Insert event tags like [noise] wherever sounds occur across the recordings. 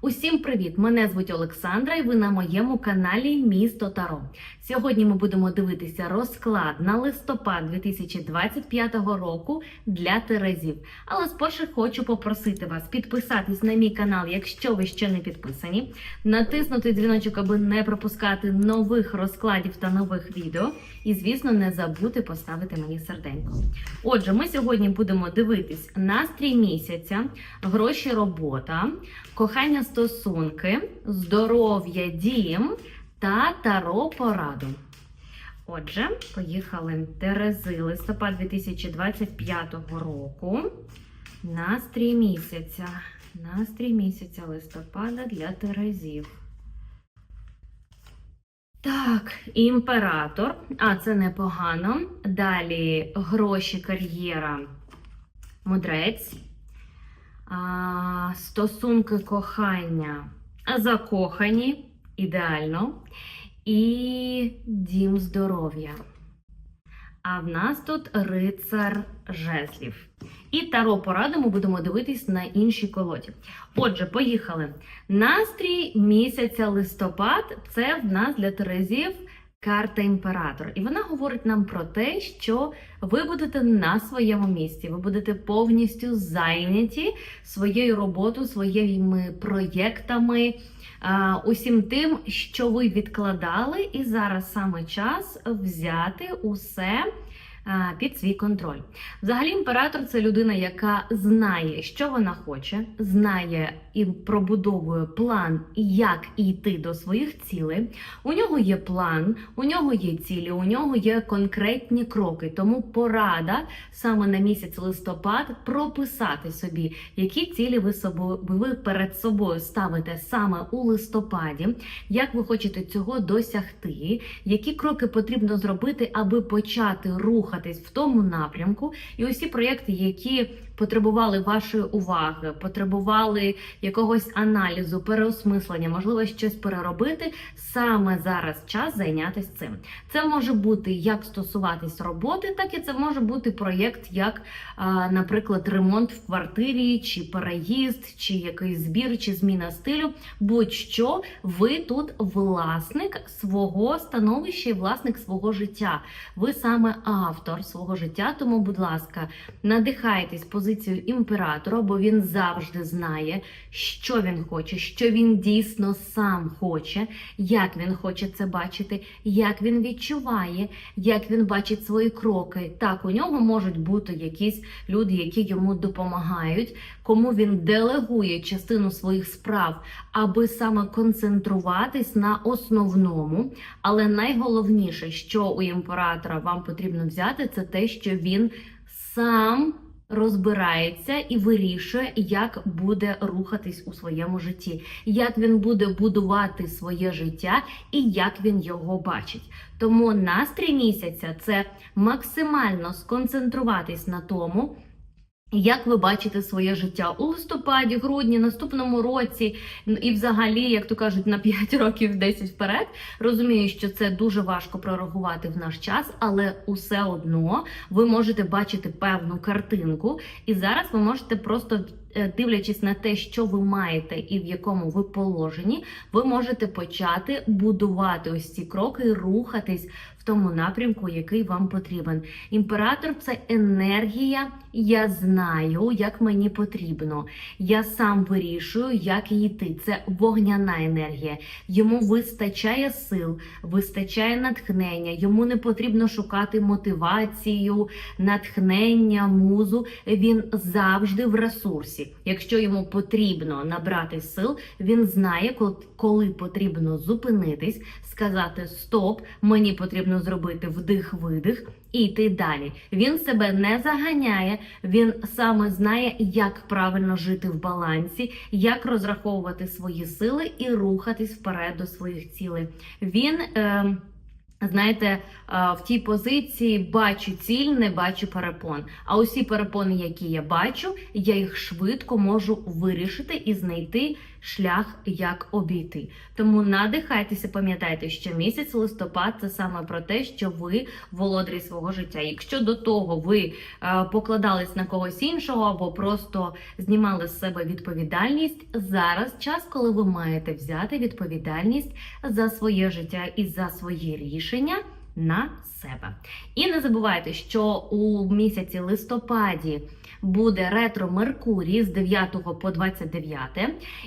Усім привіт! Мене звуть Олександра, і ви на моєму каналі Місто Таро. Сьогодні ми будемо дивитися розклад на листопад 2025 року для Терезів. Але спершу хочу попросити вас підписатись на мій канал, якщо ви ще не підписані, натиснути дзвіночок, аби не пропускати нових розкладів та нових відео. І, звісно, не забудьте поставити мені серденько. Отже, ми сьогодні будемо дивитись настрій місяця, гроші, робота, кохання стосунки, здоров'я, дім та таро пораду. Отже, поїхали Терези, листопад 2025 року. Настрій місяця. Настрій місяця листопада для Терезів. Так, імператор, а це непогано. Далі гроші, кар'єра, мудрець, а, стосунки кохання, закохані, ідеально. І дім здоров'я. А в нас тут рицар жезлів. І таро пораду ми будемо дивитись на іншій колоді. Отже, поїхали. Настрій місяця листопад це в нас для Терезів карта імператор. І вона говорить нам про те, що ви будете на своєму місці, ви будете повністю зайняті своєю роботою, своїми проєктами. Усім тим, що ви відкладали, і зараз саме час взяти усе під свій контроль. Взагалі, імператор це людина, яка знає, що вона хоче, знає і пробудовує план, як йти до своїх цілей. У нього є план, у нього є цілі, у нього є конкретні кроки. Тому порада саме на місяць листопад прописати собі, які цілі ви собою ви перед собою ставите саме у листопаді, як ви хочете цього досягти, які кроки потрібно зробити, аби почати рухатись в тому напрямку, і усі проєкти, які потребували вашої уваги, потребували якогось аналізу, переосмислення, можливо, щось переробити. Саме зараз час зайнятися цим. Це може бути як стосуватись роботи, так і це може бути проєкт, як, наприклад, ремонт в квартирі, чи переїзд, чи якийсь збір, чи зміна стилю. Будь-що ви тут власник свого становища і власник свого життя. Ви саме автор свого життя. Тому, будь ласка, надихайтесь позицією імператора, бо він завжди знає, що він хоче, що він дійсно сам хоче, як він хоче це бачити, як він відчуває, як він бачить свої кроки. Так, у нього можуть бути якісь люди, які йому допомагають, кому він делегує частину своїх справ, аби саме концентруватись на основному. Але найголовніше, що у імператора вам потрібно взяти, це те, що він сам розбирається і вирішує, як буде рухатись у своєму житті, як він буде будувати своє життя і як він його бачить. Тому настрій місяця це максимально сконцентруватись на тому. Як ви бачите своє життя у листопаді, грудні, наступному році, і взагалі, як то кажуть, на 5 [laughs] років 10 вперед, розумію, що це дуже важко прорахувати в наш час, але усе одно ви можете бачити певну картинку, і зараз ви можете просто. Е, Дивлячись на те, що ви маєте і в якому ви положенні, ви можете почати будувати ось ці кроки рухатись в тому напрямку, який вам потрібен. Імператор це енергія. Я знаю, як мені потрібно. Я сам вирішую, як йти. Це вогняна енергія. Йому вистачає сил, вистачає натхнення. Йому не потрібно шукати мотивацію, натхнення, музу. Він завжди в ресурсі. Якщо йому потрібно набрати сил, він знає, коли потрібно зупинитись, сказати Стоп, мені потрібно зробити вдих-видих і йти далі. Він себе не заганяє, він саме знає, як правильно жити в балансі, як розраховувати свої сили і рухатись вперед до своїх цілей. Він. Е, Знаєте, е, в тій позиції бачу ціль, не бачу перепон. А усі перепони, які я бачу, я їх швидко можу вирішити і знайти шлях, як обійти. Тому надихайтеся, пам'ятайте, що місяць листопад це саме про те, що ви володарі свого життя. Якщо до того ви е, покладались на когось іншого або просто знімали з себе відповідальність, зараз час, коли ви маєте взяти відповідальність за своє життя і за свої рішення на себе. І не забувайте, що у місяці листопаді буде ретро Меркурій з 9 по 29.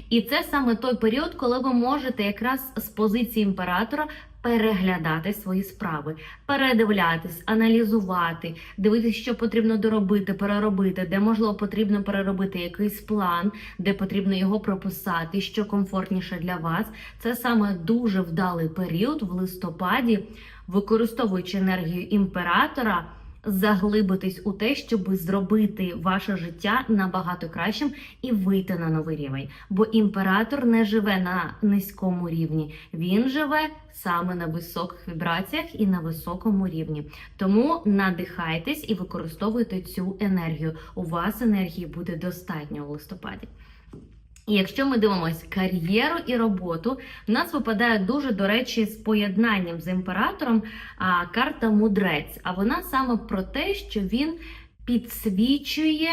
І це саме той період, коли ви можете якраз з позиції імператора переглядати свої справи, передивлятись, аналізувати, дивитися, що потрібно доробити, переробити, де можливо потрібно переробити якийсь план, де потрібно його прописати, що комфортніше для вас. Це саме дуже вдалий період в листопаді, використовуючи енергію імператора заглибитись у те, щоб зробити ваше життя набагато кращим і вийти на новий рівень. Бо імператор не живе на низькому рівні, він живе саме на високих вібраціях і на високому рівні. Тому надихайтесь і використовуйте цю енергію. У вас енергії буде достатньо у листопаді. І якщо ми дивимося кар'єру і роботу, в нас випадає дуже, до речі, з поєднанням з імператором а, карта мудрець. А вона саме про те, що він підсвічує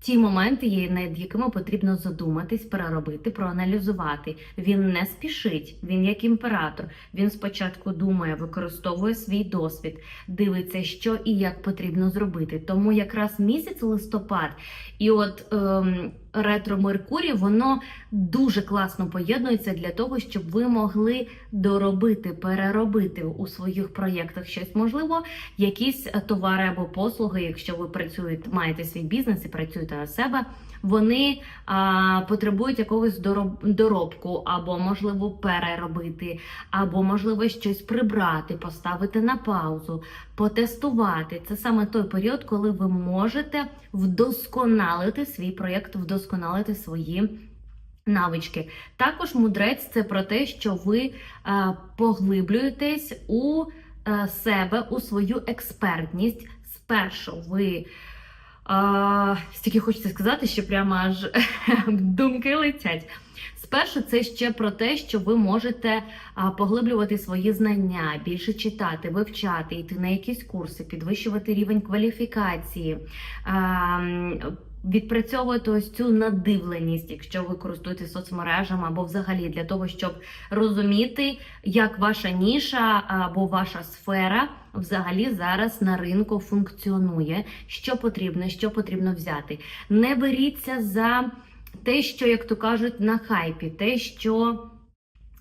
ті моменти, над якими потрібно задуматись, переробити, проаналізувати. Він не спішить, він як імператор. Він спочатку думає, використовує свій досвід, дивиться, що і як потрібно зробити. Тому якраз місяць листопад і от ем, ретро Меркурій, воно дуже класно поєднується для того, щоб ви могли доробити, переробити у своїх проєктах щось можливо, якісь товари або послуги, якщо ви працюєте, маєте свій бізнес і працюєте на себе. Вони а, потребують якогось дороб, доробку, або можливо переробити, або можливо щось прибрати, поставити на паузу, потестувати. Це саме той період, коли ви можете вдосконалити свій проєкт, вдосконалити свої. Навички. Також мудрець це про те, що ви е, поглиблюєтесь у е, себе, у свою експертність. Спершу ви е, стільки хочеться сказати, що прямо аж [laughs] думки летять. Спершу це ще про те, що ви можете поглиблювати свої знання, більше читати, вивчати, йти на якісь курси, підвищувати рівень кваліфікації. Відпрацьовувати ось цю надивленість, якщо ви користуєтесь соцмережами або взагалі для того, щоб розуміти, як ваша ніша або ваша сфера взагалі зараз на ринку функціонує, що потрібно, що потрібно взяти. Не беріться за те, що, як то кажуть, на хайпі, те, що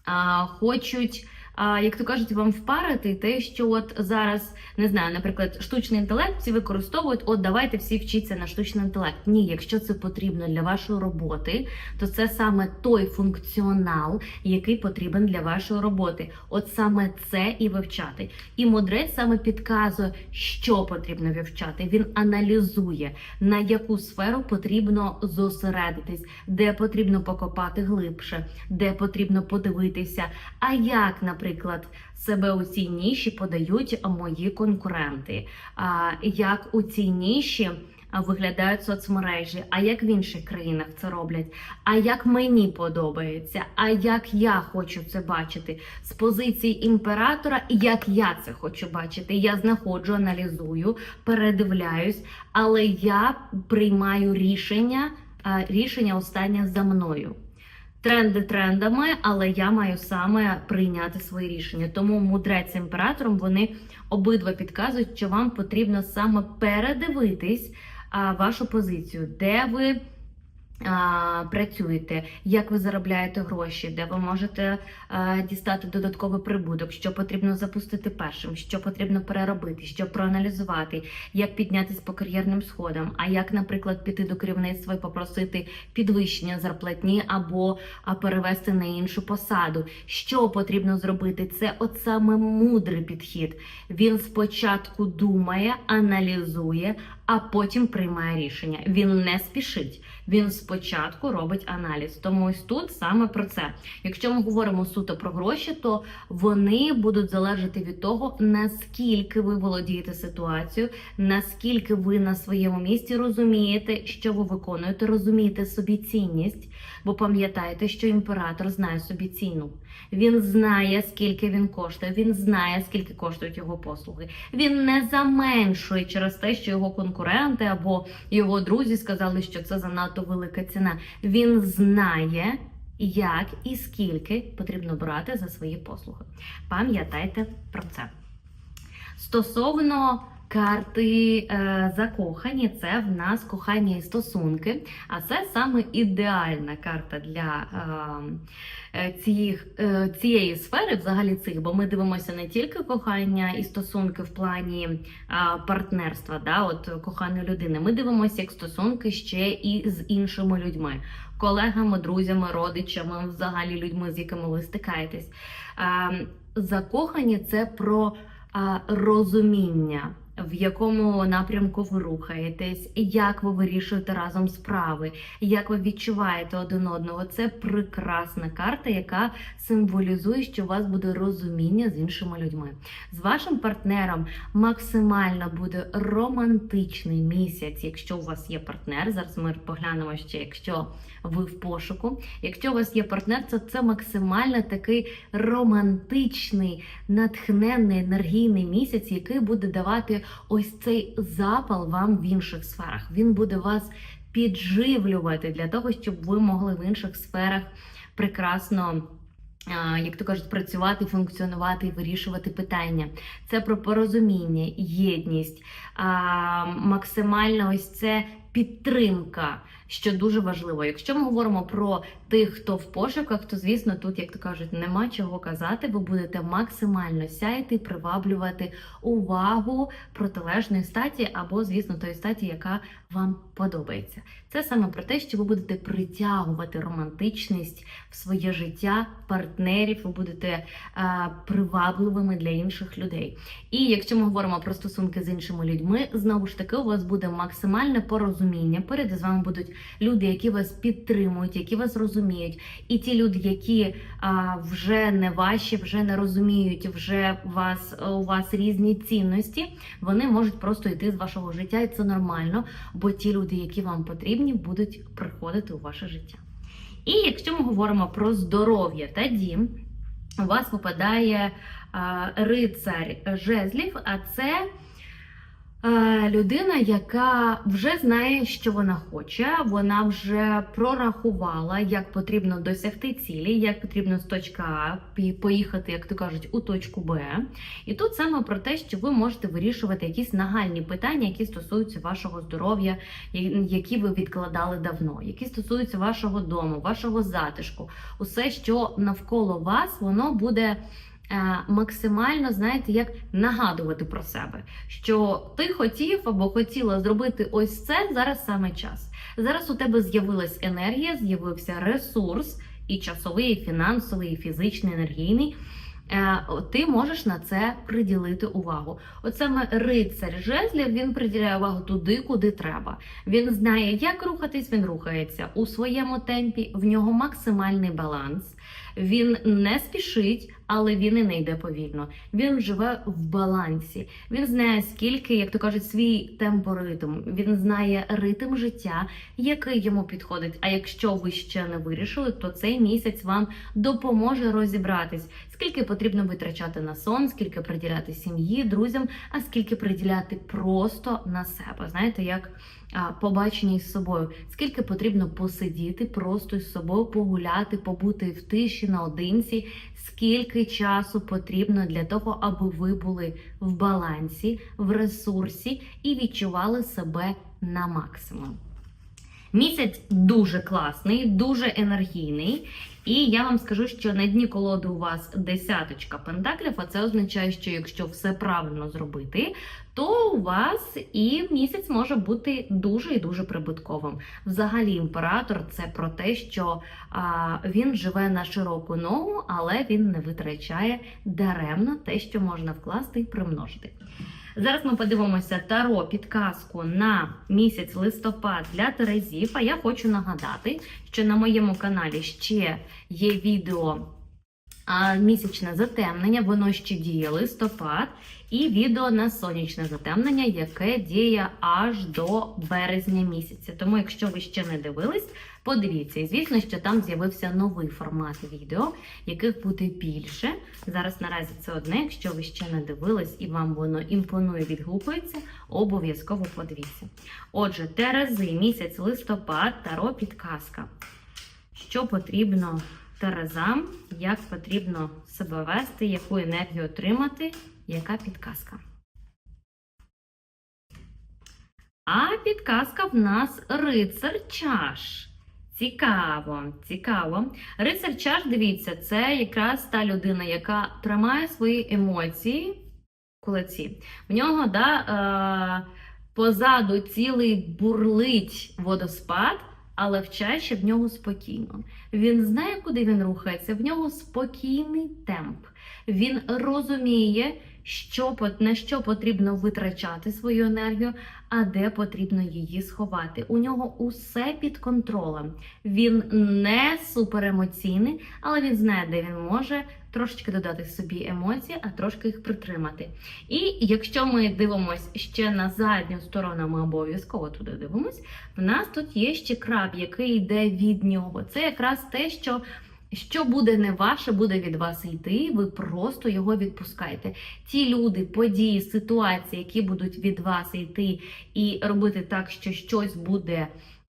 а, хочуть. А, як то кажуть, вам впарити те, що от зараз не знаю, наприклад, штучний інтелект всі використовують. От давайте всі вчіться на штучний інтелект. Ні, якщо це потрібно для вашої роботи, то це саме той функціонал, який потрібен для вашої роботи. От саме це і вивчати. І мудрець саме підказує, що потрібно вивчати. Він аналізує, на яку сферу потрібно зосередитись, де потрібно покопати глибше, де потрібно подивитися. А як, наприклад, себе у цій ніші подають мої конкуренти, як у цій ніші виглядають соцмережі, а як в інших країнах це роблять, а як мені подобається, а як я хочу це бачити з позиції імператора, як я це хочу бачити. Я знаходжу, аналізую, передивляюсь, але я приймаю рішення, рішення останнє за мною. Тренди трендами, але я маю саме прийняти свої рішення. Тому мудрець імператором вони обидва підказують, що вам потрібно саме передивитись вашу позицію, де ви працюєте, як ви заробляєте гроші, де ви можете а, дістати додатковий прибуток, що потрібно запустити першим, що потрібно переробити, що проаналізувати, як піднятися по кар'єрним сходам, а як, наприклад, піти до керівництва і попросити підвищення зарплатні або перевести на іншу посаду. Що потрібно зробити? Це от саме мудрий підхід. Він спочатку думає, аналізує, а потім приймає рішення. Він не спішить. Він спочатку робить аналіз. Тому ось тут саме про це. Якщо ми говоримо суто про гроші, то вони будуть залежати від того, наскільки ви володієте ситуацією, наскільки ви на своєму місці розумієте, що ви виконуєте, розумієте собі цінність. Бо пам'ятайте, що імператор знає собі ціну. Він знає, скільки він коштує, він знає, скільки коштують його послуги. Він не заменшує через те, що його конкуренти або його друзі сказали, що це занадто велика ціна. Він знає, як і скільки потрібно брати за свої послуги. Пам'ятайте про це. Стосовно карти е, закохані, це в нас кохання і стосунки. А це саме ідеальна карта для е, е, цієї, е, цієї сфери, взагалі цих, бо ми дивимося не тільки кохання і стосунки в плані е, партнерства, да, от коханої людини. Ми дивимося як стосунки ще і з іншими людьми, колегами, друзями, родичами, взагалі людьми, з якими ви стикаєтесь. Е, закохані це про а, розуміння, в якому напрямку ви рухаєтесь, як ви вирішуєте разом справи, як ви відчуваєте один одного. Це прекрасна карта, яка символізує, що у вас буде розуміння з іншими людьми. З вашим партнером максимально буде романтичний місяць, якщо у вас є партнер. Зараз ми поглянемо ще, якщо ви в пошуку. Якщо у вас є партнер, то це максимально такий романтичний, натхненний, енергійний місяць, який буде давати ось цей запал вам в інших сферах. Він буде вас підживлювати для того, щоб ви могли в інших сферах прекрасно. Як то кажуть, працювати, функціонувати і вирішувати питання. Це про порозуміння, єдність, максимально ось це підтримка, що дуже важливо. Якщо ми говоримо про тих, хто в пошуках, то звісно, тут, як то кажуть, нема чого казати. Ви будете максимально сяяти, приваблювати увагу протилежної статі, або, звісно, тої статі, яка вам подобається. Це саме про те, що ви будете притягувати романтичність в своє життя, партнерів, ви будете е, привабливими для інших людей. І якщо ми говоримо про стосунки з іншими людьми, знову ж таки, у вас буде максимальне порозуміння. Поряд з вами будуть люди, які вас підтримують, які вас розуміють, і ті люди, які а, вже не ваші, вже не розуміють, вже вас у вас різні цінності, вони можуть просто йти з вашого життя, і це нормально, бо ті люди, які вам потрібні, будуть приходити у ваше життя. І якщо ми говоримо про здоров'я та дім, у вас випадає а, рицар жезлів, а це е, людина, яка вже знає, що вона хоче, вона вже прорахувала, як потрібно досягти цілі, як потрібно з точки А поїхати, як то кажуть, у точку Б. І тут саме про те, що ви можете вирішувати якісь нагальні питання, які стосуються вашого здоров'я, які ви відкладали давно, які стосуються вашого дому, вашого затишку, усе, що навколо вас, воно буде. Е, Максимально, знаєте, як нагадувати про себе, що ти хотів або хотіла зробити ось це зараз саме час. Зараз у тебе з'явилась енергія, з'явився ресурс, і часовий, і фінансовий, і фізичний, енергійний. Е, Ти можеш на це приділити увагу. От саме рицар жезлів він приділяє увагу туди, куди треба. Він знає, як рухатись, він рухається у своєму темпі, в нього максимальний баланс. Він не спішить, але він і не йде повільно. Він живе в балансі. Він знає, скільки, як то кажуть, свій темпоритм. Він знає ритм життя, який йому підходить. А якщо ви ще не вирішили, то цей місяць вам допоможе розібратись, скільки потрібно витрачати на сон, скільки приділяти сім'ї, друзям, а скільки приділяти просто на себе. Знаєте, як побачення із собою, скільки потрібно посидіти просто із собою, погуляти, побути в тиші наодинці, скільки часу потрібно для того, аби ви були в балансі, в ресурсі і відчували себе на максимум. Місяць дуже класний, дуже енергійний. І я вам скажу, що на дні колоди у вас десяточка пентаклів, а це означає, що якщо все правильно зробити, то у вас і місяць може бути дуже і дуже прибутковим. Взагалі, імператор це про те, що а, він живе на широку ногу, але він не витрачає даремно те, що можна вкласти і примножити. Зараз ми подивимося таро підказку на місяць листопад для Терезів. А я хочу нагадати, що на моєму каналі ще є відео місячне затемнення, воно ще діє листопад, і відео на сонячне затемнення, яке діє аж до березня місяця. Тому, якщо ви ще не дивились, подивіться. І звісно, що там з'явився новий формат відео, яких буде більше. Зараз наразі це одне. Якщо ви ще не дивились і вам воно імпонує, відгукується, обов'язково подивіться. Отже, Терези, місяць листопад, таро підказка. Що потрібно Терезам, як потрібно себе вести, яку енергію отримати, яка підказка. А підказка в нас рицар чаш. Цікаво, цікаво. Рицар чаш, дивіться, це якраз та людина, яка тримає свої емоції в кулаці. В нього да, е, позаду цілий бурлить водоспад, але в чаші в нього спокійно. Він знає, куди він рухається, в нього спокійний темп. Він розуміє, що, на що потрібно витрачати свою енергію, а де потрібно її сховати. У нього усе під контролем. Він не суперемоційний, але він знає, де він може трошечки додати собі емоції, а трошки їх притримати. І якщо ми дивимося ще на задню сторону, ми обов'язково туди дивимось. В нас тут є ще краб, який йде від нього. Це якраз те, що. Що буде не ваше, буде від вас йти, ви просто його відпускаєте. Ті люди, події, ситуації, які будуть від вас йти, і робити так, що щось буде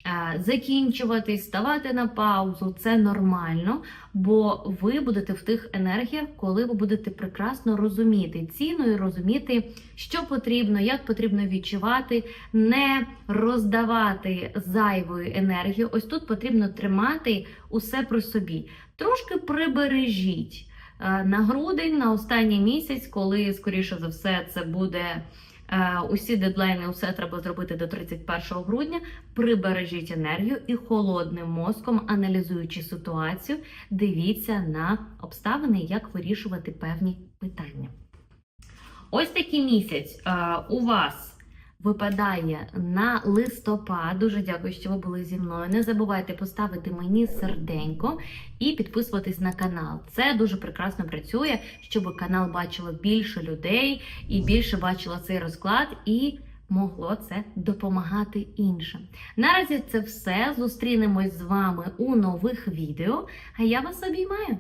е, закінчуватись, ставати на паузу, це нормально, бо ви будете в тих енергіях, коли ви будете прекрасно розуміти ціну і розуміти, що потрібно, як потрібно відчувати, не роздавати зайвої енергії. Ось тут потрібно тримати усе при собі. Трошки прибережіть е, на грудень, на останній місяць, коли, скоріше за все, це буде. Е, Усі дедлайни, усе треба зробити до 31 грудня. Прибережіть енергію і холодним мозком, аналізуючи ситуацію, дивіться на обставини, як вирішувати певні питання. Ось такий місяць е, у вас випадає на листопад. Дуже дякую, що ви були зі мною. Не забувайте поставити мені серденько і підписуватись на канал. Це дуже прекрасно працює, щоб канал бачило більше людей і більше бачило цей розклад і. Могло це допомагати іншим. Наразі це все. Зустрінемось з вами у нових відео. А я вас обіймаю.